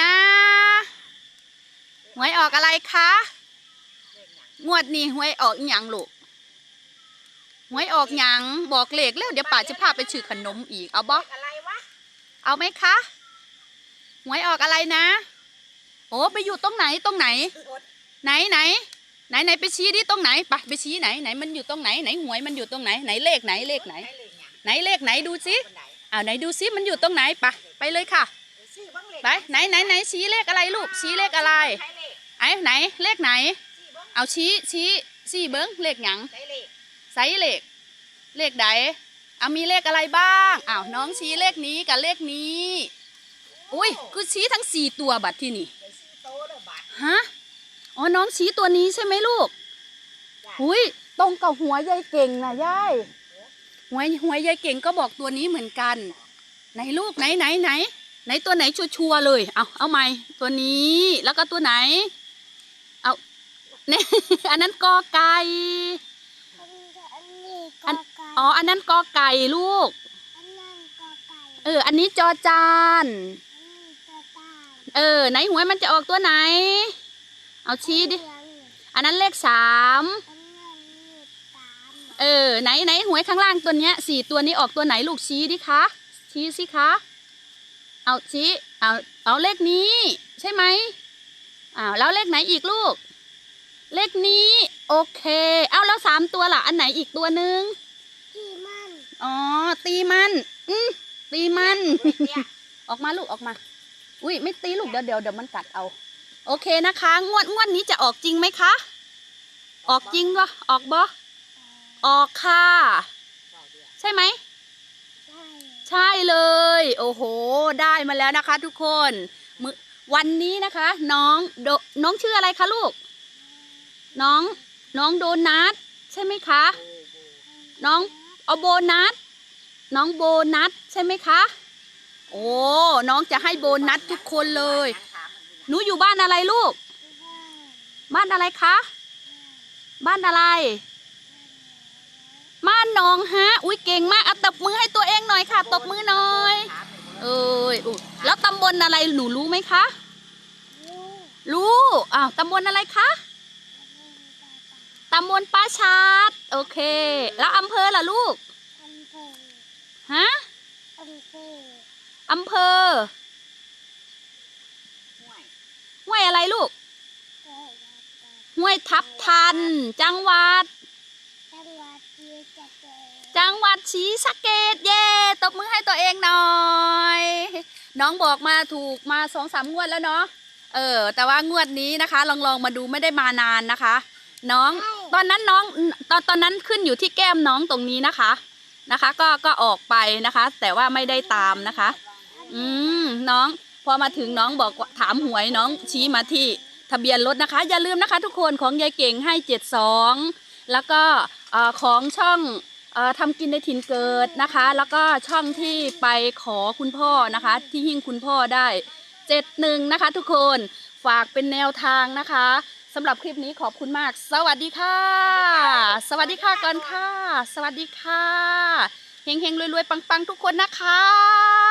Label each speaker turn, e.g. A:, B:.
A: นะหวยออกอะไรคะงวดนี้หวยออกอหยังลูกหวยออกหยังบอกเลขแล้วเดี๋ยวป่าจะพาไปชื่อขนมอีกเอาบ่
B: อะไรวะ
A: เอาไหมคะหวยออกอะไรนะ โอ้ไปอยู่ตรงไหนตรงไหน ไหนไหน ไหนไหนไปชี้ดิตรงไหนไปไปชี้ไหนไหนมันอยู่ตรงไหนไหนหวยมันอยู่ตรงไหนไหนเลขไหนเลขไหน ไหนเลขไหนดูสิอ้าวไหนดูสิมันอยู่ตรงไหนไปไปเลยค่ะ ไปไหนไหนไหนชี้เลขอะไรลูกชี้เลขอะไรไอ้ไหนเลขไหน เอาชี้ชี้ชี้เบิ้งเลขหยังไซเลขเลขใดเอามีเลขอะไรบ้างอ้าวน้องชี้เลขนี้กับเลขนี้อุ้ยคือชี้ทั้งสี่ตัวบัตรที่นี่ฮะอ๋อน้องชี้ตัวนี้ใช่ไหมลูกหุยตรงกับหัวยายเก่งนะยายหัวหัวยายเก่งก็บอกตัวนี้เหมือนกัน ไหนลูกไหนไหนไหน ไหนตัวไหนชัวร์ๆเลย เอาเอาใหม่ ตัวนี้ แล้วก็ตัวไหน เอาเนี่ยอันนั้นกอไก่
C: อัน
A: อ๋อ อันนั้นกอไก่ลูก
C: อันนั้นกอไก่
A: เออ อันนี้จอจาน
C: อันนี้กอไก่
A: เออ ไหนหวยมันจะออกตัวไหน เอาชี้ดิ
C: เหลือง
A: อันนั้นเลขสาม
C: อันนั้นเลขสาม
A: เออ ไหนไหนหวยข้างล่างตัวเนี้ยสี่ตัวนี้ออกตัวไหนลูกชี้ดิคะ ชี้สิคะ เอาชี้เอาเอาเลขนี้ ใช่ไหมอ้าวแล้วเลขไหนอีกลูก เลขนี้โอเค เอาแล้วสามตัวล่ะ อันไหนอีกตัวหนึ่ง
C: ที่มัน
A: อ๋อตีมันอืมตีมัน ออกมาลูกออกมา อุ้ยไม่ตีลูกเดี๋ยวเดี๋ยวเดี๋ยวมันกัดเอา โอเคนะคะ งวดงวดนี้จะออกจริงไหมคะ ออกจริงวะออกบ่ออกค่ะ ใช่ไหม
C: ใช่
A: ใช่เลย โอ้โห ได้มาแล้วนะคะ ทุกคนวันนี้นะคะ น้องโดน้องชื่ออะไรคะลูก น้องน้องโดนัทใช่ไหมคะ น้องเอาโบนัสน้องโบนัสใช่ไหมคะ โอ้น้องจะให้โบนัสทุกคนเลยหนูอยู่บ้านอะไรลูก บ้านอะไรคะ บ้านอะไร บ้านหนองฮะ อุ้ยเก่งมากเอาตบมือให้ตัวเองหน่อยค่ะ ตบมือหน่อย ยอุ๊ยแล้วตำบลอะไรหนูรู้ไหมคะ
C: ลูก
A: รู้ อ้าวตำบลอะไรคะตำบลป้าชาดโอเค แล้วอำเภอล่ะลูก
C: อำเภอ
A: ฮะ
C: อำเภอ
A: อำเภอห้วยอะไรลูก
C: เกิด
A: ห้วยทับทัน จังหวัด
C: จังหวัดที่จะเจอ
A: จังหวัดศรีสะเกดเย่ตบมือ น้องบอกมาถูกมาสองสามงวดแล้วเนาะเออ แต่ว่างวดนี้นะคะ ลองลองมาดูไม่ได้มานานนะคะ น้องตอนนั้นน้องตอนตอนนั้นขึ้นอยู่ที่แก้มน้องตรงนี้นะคะนะคะ ก็ก็ออกไปนะคะ แต่ว่าไม่ได้ตามนะคะ อืมน้องพอมาถึงน้องบอกว่าถามหวยน้องชี้มาที่ทะเบียนรถนะคะ อย่าลืมนะคะ ทุกคนของยายเก่งให้เจ็ดสองแล้วก็เอ่อของช่องเอ่อ ทำกินในถิ่นเกิดนะคะ แล้วก็ช่องที่ไปขอคุณพ่อนะคะ ที่หิ้งคุณพ่อได้เจ็ดหนึ่งนะคะ ทุกคนฝากเป็นแนวทางนะคะสำหรับคลิปนี้ขอบคุณมาก สวัสดีค่ะ สวัสดีค่ะก่อนค่ะ สวัสดีค่ะเฮงๆรวยๆปังๆ ทุกคนนะคะ